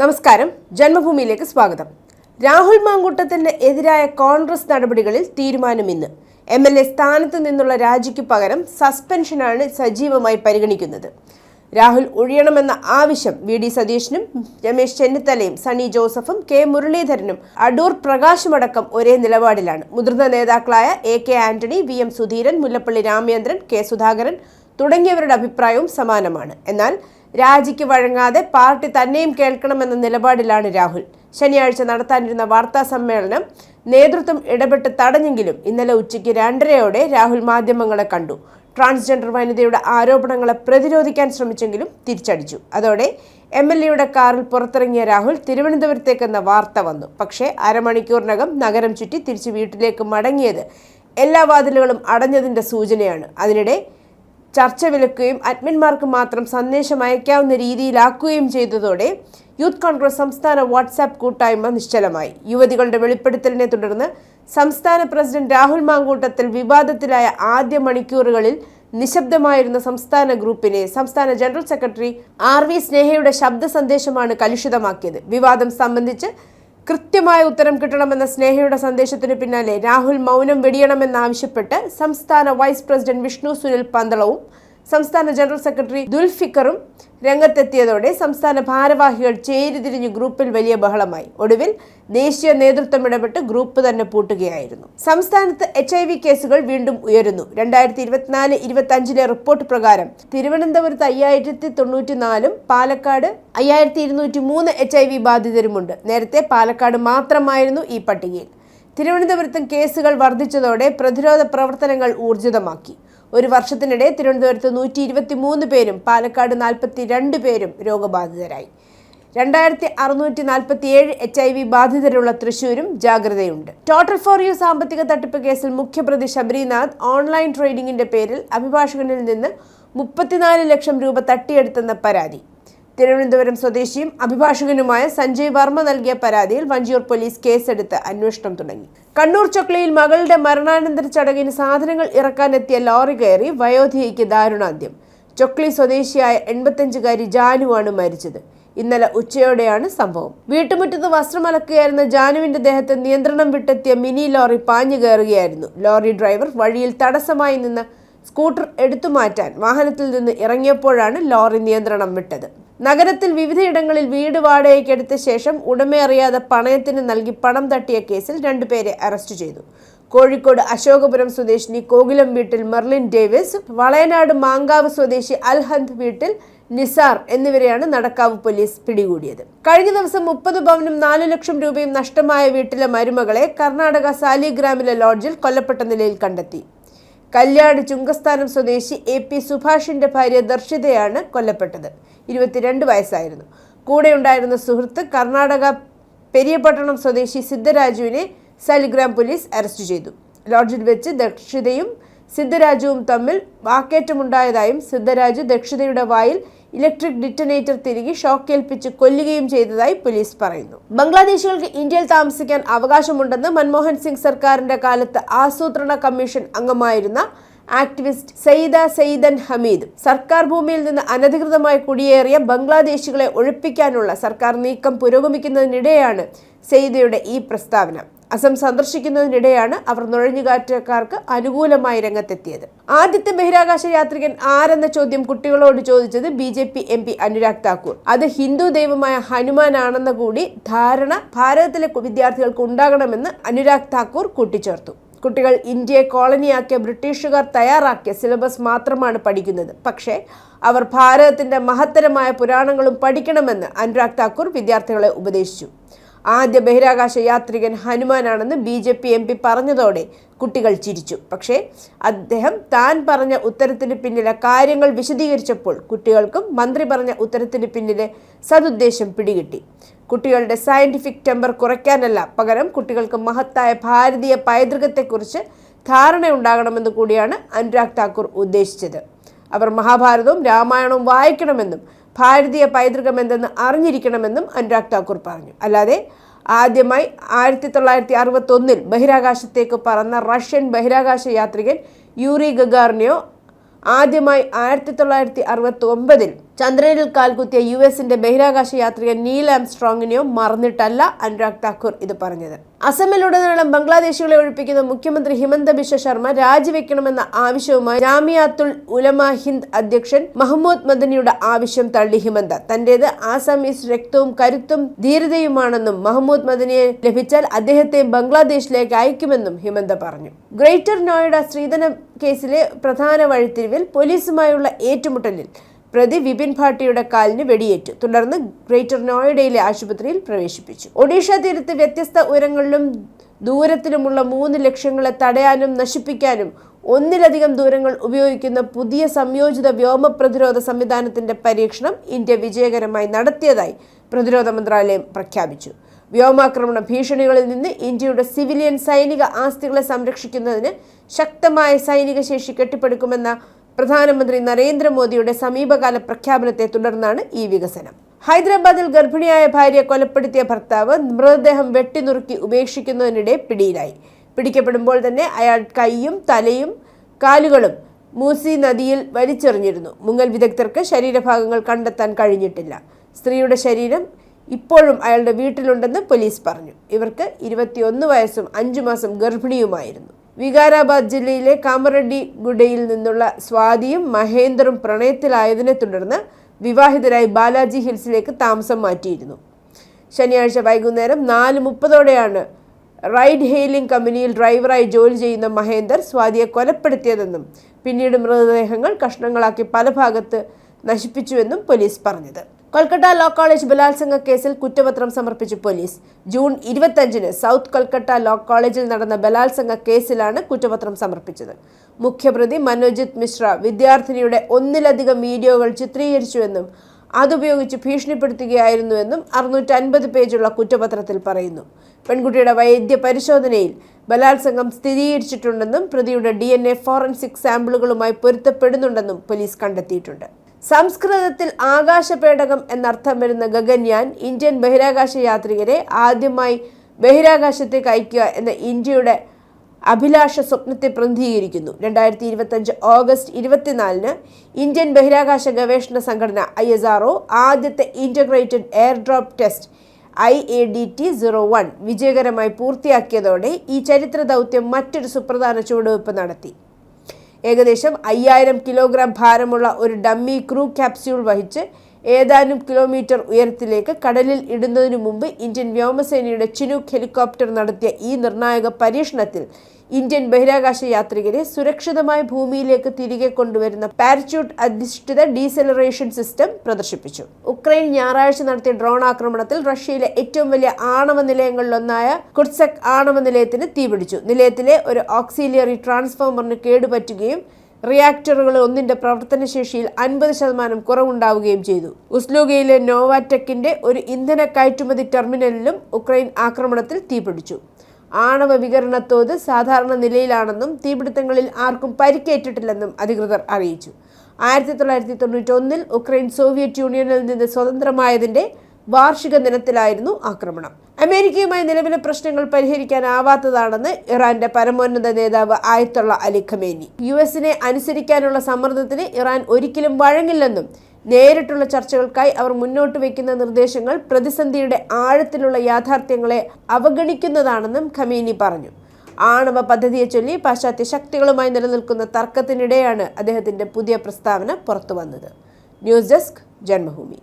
നമസ്കാരം. ജന്മഭൂമിയിലേക്ക് സ്വാഗതം. രാഹുൽ മാങ്കൂട്ടത്തിന് എതിരായ കോൺഗ്രസ് നടപടികളിൽ തീരുമാനം ഇന്ന്. എം എൽ എ സ്ഥാനത്ത് നിന്നുള്ള രാജിക്ക് പകരം സസ്പെൻഷനാണ് സജീവമായി പരിഗണിക്കുന്നത്. രാഹുൽ ഒഴിയണമെന്ന ആവശ്യം വി ഡി സതീഷിനും രമേശ് ചെന്നിത്തലയും സണ്ണി ജോസഫും കെ മുരളീധരനും അടൂർ പ്രകാശുമടക്കം ഒരേ നിലപാടിലാണ്. മുതിർന്ന നേതാക്കളായ A K Antony V M Sudheeran Mullappally Ramachandran K Sudhakaran തുടങ്ങിയവരുടെ അഭിപ്രായവും സമാനമാണ്. എന്നാൽ രാജിക്ക് വഴങ്ങാതെ പാർട്ടി തന്നെയും കേൾക്കണമെന്ന നിലപാടിലാണ് രാഹുൽ. ശനിയാഴ്ച നടത്താനിരുന്ന വാർത്താ സമ്മേളനം നേതൃത്വം ഇടപെട്ട് തടഞ്ഞെങ്കിലും ഇന്നലെ ഉച്ചയ്ക്ക് രണ്ടരയോടെ രാഹുൽ മാധ്യമങ്ങളെ കണ്ടു. ട്രാൻസ്ജെൻഡർ വനിതയുടെ ആരോപണങ്ങളെ പ്രതിരോധിക്കാൻ ശ്രമിച്ചെങ്കിലും തിരിച്ചടിച്ചു. അതോടെ എം എൽ എയുടെ കാറിൽ പുറത്തിറങ്ങിയ രാഹുൽ തിരുവനന്തപുരത്തേക്കെന്ന വാർത്ത വന്നു. പക്ഷേ അരമണിക്കൂറിനകം നഗരം ചുറ്റി തിരിച്ച് വീട്ടിലേക്ക് മടങ്ങിയത് എല്ലാ വാതിലുകളും അടഞ്ഞതിന്റെ സൂചനയാണ്. അതിനിടെ ചർച്ച വിലക്കുകയും അഡ്മിന്മാർക്ക് മാത്രം സന്ദേശം അയക്കാവുന്ന രീതിയിലാക്കുകയും ചെയ്തതോടെ യൂത്ത് കോൺഗ്രസ് സംസ്ഥാന വാട്സാപ്പ് കൂട്ടായ്മ നിശ്ചലമായി. യുവതികളുടെ വെളിപ്പെടുത്തലിനെ തുടർന്ന് സംസ്ഥാന പ്രസിഡന്റ് രാഹുൽ മാങ്കൂട്ടത്തിൽ വിവാദത്തിലായ ആദ്യ മണിക്കൂറുകളിൽ നിശബ്ദമായിരുന്ന സംസ്ഥാന ഗ്രൂപ്പിനെ സംസ്ഥാന ജനറൽ സെക്രട്ടറി ആർ വി സ്നേഹയുടെ ശബ്ദ സന്ദേശമാണ് കലുഷിതമാക്കിയത്. വിവാദം സംബന്ധിച്ച് കൃത്യമായ ഉത്തരം കിട്ടണമെന്ന സ്നേഹയുടെ സന്ദേശത്തിന് പിന്നാലെ രാഹുൽ മൗനം വെടിയണമെന്നാവശ്യപ്പെട്ട് സംസ്ഥാന വൈസ് പ്രസിഡന്റ് വിഷ്ണു സുനിൽ പന്തളവും സംസ്ഥാന ജനറൽ സെക്രട്ടറി ദുൽഫിക്കറും രംഗത്തെത്തിയതോടെ സംസ്ഥാന ഭാരവാഹികൾ ചേരിതിരിഞ്ഞ് ഗ്രൂപ്പിൽ വലിയ ബഹളമായി. ഒടുവിൽ ദേശീയ നേതൃത്വം ഇടപെട്ട് ഗ്രൂപ്പ് തന്നെ പൂട്ടുകയായിരുന്നു. സംസ്ഥാനത്ത് എച്ച് ഐ വി കേസുകൾ വീണ്ടും ഉയരുന്നു. രണ്ടായിരത്തി ഇരുപത്തിനാല് ഇരുപത്തി അഞ്ചിലെ റിപ്പോർട്ട് പ്രകാരം തിരുവനന്തപുരത്ത് അയ്യായിരത്തി തൊണ്ണൂറ്റിനാലും പാലക്കാട് അയ്യായിരത്തി ഇരുന്നൂറ്റി മൂന്ന് എച്ച് ഐ വി ബാധിതരുമുണ്ട്. നേരത്തെ പാലക്കാട് മാത്രമായിരുന്നു ഈ പട്ടികയിൽ. തിരുവനന്തപുരത്തും കേസുകൾ വർദ്ധിച്ചതോടെ പ്രതിരോധ പ്രവർത്തനങ്ങൾ ഊർജിതമാക്കി. ഒരു വർഷത്തിനിടെ തിരുവനന്തപുരത്ത് നൂറ്റി ഇരുപത്തി മൂന്ന് പേരും പാലക്കാട് നാൽപ്പത്തി രണ്ട് പേരും രോഗബാധിതരായി. രണ്ടായിരത്തി അറുന്നൂറ്റി നാൽപ്പത്തി ഏഴ് എച്ച് ഐ വി ബാധിതരുള്ള തൃശൂരും ജാഗ്രതയുണ്ട്. ടോട്ടൽ ഫോർ യു സാമ്പത്തിക തട്ടിപ്പ് കേസിൽ മുഖ്യപ്രതി ശബരിനാഥ് ഓൺലൈൻ ട്രേഡിംഗിന്റെ പേരിൽ അഭിഭാഷകനിൽ നിന്ന് മുപ്പത്തിനാല് ലക്ഷം രൂപ തട്ടിയെടുത്തെന്ന പരാതി. തിരുവനന്തപുരം സ്വദേശിയും അഭിഭാഷകനുമായ സഞ്ജയ് വർമ്മ നൽകിയ പരാതിയിൽ വഞ്ചിയൂർ പോലീസ് കേസെടുത്ത് അന്വേഷണം തുടങ്ങി. കണ്ണൂർ ചൊക്ലയിൽ മകളുടെ മരണാനന്തര ചടങ്ങിന് സാധനങ്ങൾ ഇറക്കാനെത്തിയ ലോറി കയറി വയോധികയ്ക്ക് ദാരുണാന്ത്യം. ചൊക്ലി സ്വദേശിയായ എൺപത്തഞ്ചുകാരി ജാനുവാണ് മരിച്ചത്. ഇന്നലെ ഉച്ചയോടെയാണ് സംഭവം. വീട്ടുമുറ്റത്ത് വസ്ത്രമലക്കുകയായിരുന്ന ജാനുവിന്റെ ദേഹത്ത് നിയന്ത്രണം വിട്ടെത്തിയ മിനി ലോറി പാഞ്ഞു കയറുകയായിരുന്നു. ലോറി ഡ്രൈവർ വഴിയിൽ തടസ്സമായി നിന്ന് സ്കൂട്ടർ എടുത്തു മാറ്റാൻ വാഹനത്തിൽ നിന്ന് ഇറങ്ങിയപ്പോഴാണ് ലോറി നിയന്ത്രണം വിട്ടത്. നഗരത്തിൽ വിവിധയിടങ്ങളിൽ വീട് വാടകയ്ക്കെടുത്ത ശേഷം ഉടമയറിയാതെ പണയത്തിന് നൽകി പണം തട്ടിയ കേസിൽ രണ്ടുപേരെ അറസ്റ്റ് ചെയ്തു. കോഴിക്കോട് അശോകപുരം സ്വദേശിനി കോകിലം വീട്ടിൽ മെർലിൻ ഡേവിസ് വളയനാട് മാങ്കാവ് സ്വദേശി അൽഹന്ത് വീട്ടിൽ നിസാർ എന്നിവരെയാണ് നടക്കാവ് പോലീസ് പിടികൂടിയത്. കഴിഞ്ഞ ദിവസം മുപ്പത് പവനും നാലു ലക്ഷം രൂപയും നഷ്ടമായ വീട്ടിലെ മരുമകളെ കർണാടക സാലിഗ്രാമിലെ ലോഡ്ജിൽ കൊല്ലപ്പെട്ട നിലയിൽ കണ്ടെത്തി. കല്യാട് ചുങ്കസ്ഥാനം സ്വദേശി എ പി സുഭാഷിന്റെ ഭാര്യ ദർശിതയാണ് കൊല്ലപ്പെട്ടത്. ഇരുപത്തിരണ്ട് വയസ്സായിരുന്നു. കൂടെ ഉണ്ടായിരുന്ന സുഹൃത്ത് കർണാടക പെരിയപട്ടണം സ്വദേശി സിദ്ധരാജുവിനെ സാലിഗ്രാം പോലീസ് അറസ്റ്റ് ചെയ്തു. ലോഡ്ജിൽ വെച്ച് ദക്ഷിതയും സിദ്ധരാജുവും തമ്മിൽ വാക്കേറ്റമുണ്ടായതായും സിദ്ധരാജു ദക്ഷിതയുടെ വായിൽ ഇലക്ട്രിക് ഡിറ്റനേറ്റർ തിരികെ ഷോക്കേൽപ്പിച്ച് കൊല്ലുകയും ചെയ്തതായി പോലീസ് പറയുന്നു. ബംഗ്ലാദേശികൾക്ക് ഇന്ത്യയിൽ താമസിക്കാൻ അവകാശമുണ്ടെന്ന് മൻമോഹൻ സിംഗ് സർക്കാരിന്റെ കാലത്ത് ആസൂത്രണ കമ്മീഷൻ അംഗമായിരുന്ന ആക്ടിവിസ്റ്റ് സയ്യിദ സയ്യിദൻ ഹമീദ്. സർക്കാർ ഭൂമിയിൽ നിന്ന് അനധികൃതമായി കുടിയേറിയ ബംഗ്ലാദേശികളെ ഒഴിപ്പിക്കാനുള്ള സർക്കാർ നീക്കം പുരോഗമിക്കുന്നതിനിടെയാണ് സെയ്ദയുടെ ഈ പ്രസ്താവന. അസം സന്ദർശിക്കുന്നതിനിടെയാണ് അവർ നുഴഞ്ഞുകാറ്റക്കാർക്ക് അനുകൂലമായി രംഗത്തെത്തിയത്. ആദ്യത്തെ ബഹിരാകാശ യാത്രികൻ ആരെന്ന ചോദ്യം കുട്ടികളോട് ചോദിച്ചത് B J P M P Anurag Thakur. അത് ഹിന്ദു ദൈവമായ ഹനുമാനാണെന്ന കൂടി ധാരണ ഭാരതത്തിലെ വിദ്യാർത്ഥികൾക്ക് ഉണ്ടാകണമെന്ന് അനുരാഗ് താക്കൂർ കൂട്ടിച്ചേർത്തു. കുട്ടികൾ ഇന്ത്യയെ കോളനിയാക്കിയ ബ്രിട്ടീഷുകാർ തയ്യാറാക്കിയ സിലബസ് മാത്രമാണ് പഠിക്കുന്നത്. പക്ഷേ അവർ ഭാരതത്തിന്റെ മഹത്തരമായ പുരാണങ്ങളും പഠിക്കണമെന്ന് അനുരാഗ് താക്കൂർ വിദ്യാർത്ഥികളെ ഉപദേശിച്ചു. ആദ്യ ബഹിരാകാശ യാത്രികൻ ഹനുമാനാണെന്ന് B J P M P പറഞ്ഞതോടെ കുട്ടികൾ ചിരിച്ചു. പക്ഷേ അദ്ദേഹം താൻ പറഞ്ഞ ഉത്തരത്തിന് പിന്നിലെ കാര്യങ്ങൾ വിശദീകരിച്ചപ്പോൾ കുട്ടികൾക്കും മന്ത്രി പറഞ്ഞ ഉത്തരത്തിന് പിന്നിലെ സതുദ്ദേശം പിടികിട്ടി. കുട്ടികളുടെ സയന്റിഫിക് ടെമ്പർ കുറയ്ക്കാനല്ല പകരം കുട്ടികൾക്ക് മഹത്തായ ഭാരതീയ പൈതൃകത്തെക്കുറിച്ച് ധാരണയുണ്ടാകണമെന്ന് കൂടിയാണ് അനുരാഗ് താക്കൂർ ഉദ്ദേശിച്ചത്. അവർ മഹാഭാരതവും രാമായണവും വായിക്കണമെന്നും ഭാരതീയ പൈതൃകം എന്തെന്ന് അറിഞ്ഞിരിക്കണമെന്നും അനുരാഗ് താക്കൂർ പറഞ്ഞു. അല്ലാതെ ആദ്യമായി ആയിരത്തി തൊള്ളായിരത്തി അറുപത്തൊന്നിൽ ബഹിരാകാശത്തേക്ക് പറന്ന റഷ്യൻ ബഹിരാകാശ യാത്രികൻ യൂറി ഗഗാറിനെയോ ആദ്യമായി ആയിരത്തി തൊള്ളായിരത്തി അറുപത്തി ഒമ്പതിൽ ചന്ദ്രനിൽ കാൽകുത്തിയ യു എസിന്റെ ബഹിരാകാശ യാത്രികൻ നീൽ ആംസ്ട്രോങ്ങിനെയോ മറന്നിട്ടല്ല അനുരാഗ് താക്കൂർ ഇത് പറഞ്ഞത്. അസമിലുടനീളം ബംഗ്ലാദേശികളെ ഒഴിപ്പിക്കുന്ന മുഖ്യമന്ത്രി ഹിമന്ത ബിശ്വ ശർമ്മ രാജിവെക്കണമെന്ന ആവശ്യവുമായി ജാമിയാത്തുൽ ഉലമ ഹിന്ദ് അധ്യക്ഷൻ മഹമ്മൂദ് മദനിയുടെ ആവശ്യം തള്ളി ഹിമന്ത. തന്റേത് ആസാമീസ് രക്തവും കരുത്തും ധീരതയുമാണെന്നും മഹമ്മൂദ് മദനിയെ ലഭിച്ചാൽ അദ്ദേഹത്തെ ബംഗ്ലാദേശിലേക്ക് അയക്കുമെന്നും ഹിമന്ത പറഞ്ഞു. ഗ്രേറ്റർ നോയിഡ സ്ത്രീധന കേസിലെ പ്രധാന വഴിത്തിരിവിൽ പോലീസുമായുള്ള ഏറ്റുമുട്ടലിൽ പ്രതി വിപിൻ ഭാട്ടിയുടെ കാലിന് വെടിയേറ്റു. തുടർന്ന് ഗ്രേറ്റർ നോയിഡയിലെ ആശുപത്രിയിൽ പ്രവേശിപ്പിച്ചു. ഒഡീഷ തീരത്ത് വ്യത്യസ്ത ഉയരങ്ങളിലും ദൂരത്തിലുമുള്ള മൂന്ന് ലക്ഷ്യങ്ങളെ തടയാനും നശിപ്പിക്കാനും ഒന്നിലധികം ദൂരങ്ങൾ ഉപയോഗിക്കുന്ന പുതിയ സംയോജിത വ്യോമ പ്രതിരോധ സംവിധാനത്തിന്റെ പരീക്ഷണം ഇന്ത്യ വിജയകരമായി നടത്തിയതായി പ്രതിരോധ മന്ത്രാലയം പ്രഖ്യാപിച്ചു. വ്യോമാക്രമണ ഭീഷണികളിൽ നിന്ന് ഇന്ത്യയുടെ സിവിലിയൻ സൈനിക ആസ്തികളെ സംരക്ഷിക്കുന്നതിന് ശക്തമായ സൈനിക ശേഷി കെട്ടിപ്പടുക്കുമെന്ന പ്രധാനമന്ത്രി നരേന്ദ്രമോദിയുടെ സമീപകാല പ്രഖ്യാപനത്തെ തുടർന്നാണ് ഈ വികസനം. ഹൈദരാബാദിൽ ഗർഭിണിയായ ഭാര്യയെ കൊലപ്പെടുത്തിയ ഭർത്താവ് മൃതദേഹം വെട്ടിനുറുക്കി ഉപേക്ഷിക്കുന്നതിനിടെ പിടിയിലായി. പിടിക്കപ്പെടുമ്പോൾ തന്നെ അയാൾ കൈയും തലയും കാലുകളും മൂസി നദിയിൽ വലിച്ചെറിഞ്ഞിരുന്നു. മുങ്ങൽ വിദഗ്ധർക്ക് ശരീരഭാഗങ്ങൾ കണ്ടെത്താൻ കഴിഞ്ഞിട്ടില്ല. സ്ത്രീയുടെ ശരീരം ഇപ്പോഴും അയാളുടെ വീട്ടിലുണ്ടെന്ന് പോലീസ് പറഞ്ഞു. ഇവർക്ക് ഇരുപത്തിയൊന്ന് വയസ്സും അഞ്ചു മാസം ഗർഭിണിയുമായിരുന്നു. വികാരാബാദ് ജില്ലയിലെ കാമറഡ്ഡി ഗുഡയിൽ നിന്നുള്ള സ്വാതിയും മഹേന്ദറും പ്രണയത്തിലായതിനെ തുടർന്ന് വിവാഹിതരായി ബാലാജി ഹിൽസിലേക്ക് താമസം മാറ്റിയിരുന്നു. ശനിയാഴ്ച വൈകുന്നേരം നാല് മുപ്പതോടെയാണ് റൈഡ് ഹെയിലിംഗ് കമ്പനിയിൽ ഡ്രൈവറായി ജോലി ചെയ്യുന്ന മഹേന്ദർ സ്വാതിയെ കൊലപ്പെടുത്തിയതെന്നും പിന്നീട് മൃതദേഹങ്ങൾ കഷ്ണങ്ങളാക്കി പല ഭാഗത്ത് നശിപ്പിച്ചുവെന്നും പോലീസ് പറഞ്ഞത്. കൊൽക്കത്ത ലോ കോളേജ് ബലാത്സംഗ കേസിൽ കുറ്റപത്രം സമർപ്പിച്ചു പോലീസ്. ജൂൺ ഇരുപത്തഞ്ചിന് സൗത്ത് കൊൽക്കത്ത ലോ കോളേജിൽ നടന്ന ബലാത്സംഗ കേസിലാണ് കുറ്റപത്രം സമർപ്പിച്ചത്. മുഖ്യപ്രതി മനോജിത് മിശ്ര വിദ്യാർത്ഥിനിയുടെ ഒന്നിലധികം വീഡിയോകൾ ചിത്രീകരിച്ചുവെന്നും അതുപയോഗിച്ച് ഭീഷണിപ്പെടുത്തുകയായിരുന്നുവെന്നും അറുന്നൂറ്റി അൻപത് പേജുള്ള കുറ്റപത്രത്തിൽ പറയുന്നു. പെൺകുട്ടിയുടെ വൈദ്യ പരിശോധനയിൽ ബലാത്സംഗം സ്ഥിരീകരിച്ചിട്ടുണ്ടെന്നും പ്രതിയുടെ ഡി ഫോറൻസിക് സാമ്പിളുകളുമായി പൊരുത്തപ്പെടുന്നുണ്ടെന്നും പോലീസ് കണ്ടെത്തിയിട്ടുണ്ട്. സംസ്കൃതത്തിൽ ആകാശപേടകം എന്നർത്ഥം വരുന്ന ഗഗൻയാൻ ഇന്ത്യൻ ബഹിരാകാശ യാത്രികരെ ആദ്യമായി ബഹിരാകാശത്തേക്ക് അയക്കുക എന്ന ഇന്ത്യയുടെ അഭിലാഷ സ്വപ്നത്തെ പ്രതിനിധീകരിക്കുന്നു. രണ്ടായിരത്തി ഇരുപത്തഞ്ച് ഓഗസ്റ്റ് ഇരുപത്തിനാലിന് ഇന്ത്യൻ ബഹിരാകാശ ഗവേഷണ സംഘടന ഐ എസ് ആർ ആദ്യത്തെ integrated air drop test I A D T zero one വിജയകരമായി പൂർത്തിയാക്കിയതോടെ ഈ ചരിത്ര ദൗത്യം മറ്റൊരു സുപ്രധാന ചുവടുവയ്പ് നടത്തി. ഏകദേശം അയ്യായിരം കിലോഗ്രാം ഭാരമുള്ള ഒരു ഡമ്മി ക്രൂ ക്യാപ്സ്യൂൾ വഹിച്ച് ഏതാനും കിലോമീറ്റർ ഉയരത്തിലേക്ക് കടലിൽ ഇടുന്നതിനു മുമ്പ് ഇന്ത്യൻ വ്യോമസേനയുടെ ചിനൂക്ക് ഹെലികോപ്റ്റർ നടത്തിയ ഈ നിർണായക പരീക്ഷണത്തിൽ ഇന്ത്യൻ ബഹിരാകാശ യാത്രികരെ സുരക്ഷിതമായി ഭൂമിയിലേക്ക് തിരികെ കൊണ്ടുവരുന്ന പാരച്യൂട്ട് അധിഷ്ഠിത ഡീസലറേഷൻ സിസ്റ്റം പ്രദർശിപ്പിച്ചു. ഉക്രൈൻ ഞായറാഴ്ച നടത്തിയ ഡ്രോൺ ആക്രമണത്തിൽ റഷ്യയിലെ ഏറ്റവും വലിയ ആണവ നിലയങ്ങളിലൊന്നായ കുർസക് ആണവ നിലയത്തിന് തീപിടിച്ചു. നിലയത്തിലെ ഒരു ഓക്സിലിയറി ട്രാൻസ്ഫോമറിന് കേടുപറ്റുകയും റിയാക്ടറുകൾ ഒന്നിന്റെ പ്രവർത്തനശേഷിയിൽ അൻപത് ശതമാനം കുറവുണ്ടാവുകയും ചെയ്തു. ഉസ്ലൂഗയിലെ നോവാടെക്കിന്റെ ഒരു ഇന്ധന കയറ്റുമതി ടെർമിനലിലും ഉക്രൈൻ ആക്രമണത്തിൽ തീപിടിച്ചു. ആണവ വികരണത്തോത് തോത് സാധാരണ നിലയിലാണെന്നും തീപിടുത്തങ്ങളിൽ ആർക്കും പരിക്കേറ്റിട്ടില്ലെന്നും അധികൃതർ അറിയിച്ചു. ആയിരത്തി തൊള്ളായിരത്തി തൊണ്ണൂറ്റി ഒന്നിൽ ഉക്രൈൻ സോവിയറ്റ് യൂണിയനിൽ നിന്ന് സ്വതന്ത്രമായതിന്റെ വാർഷിക ദിനത്തിലായിരുന്നു ആക്രമണം. അമേരിക്കയുമായി നിലവിലെ പ്രശ്നങ്ങൾ പരിഹരിക്കാനാവാത്തതാണെന്ന് ഇറാന്റെ പരമോന്നത നേതാവ് ആയത്തുള്ള അലി ഖമേനി. യു എസിനെ അനുസരിക്കാനുള്ള സമ്മർദ്ദത്തിന് ഇറാൻ ഒരിക്കലും വഴങ്ങില്ലെന്നും നേരിട്ടുള്ള ചർച്ചകൾക്കായി അവർ മുന്നോട്ട് വയ്ക്കുന്ന നിർദ്ദേശങ്ങൾ പ്രതിസന്ധിയുടെ ആഴത്തിലുള്ള യാഥാർത്ഥ്യങ്ങളെ അവഗണിക്കുന്നതാണെന്നും ഖമീനി പറഞ്ഞു. ആണവ പദ്ധതിയെ ചൊല്ലി പാശ്ചാത്യ ശക്തികളുമായി നിലനിൽക്കുന്ന തർക്കത്തിനിടെയാണ് അദ്ദേഹത്തിന്റെ പുതിയ പ്രസ്താവന പുറത്തുവന്നത്. News desk Janmabhumi.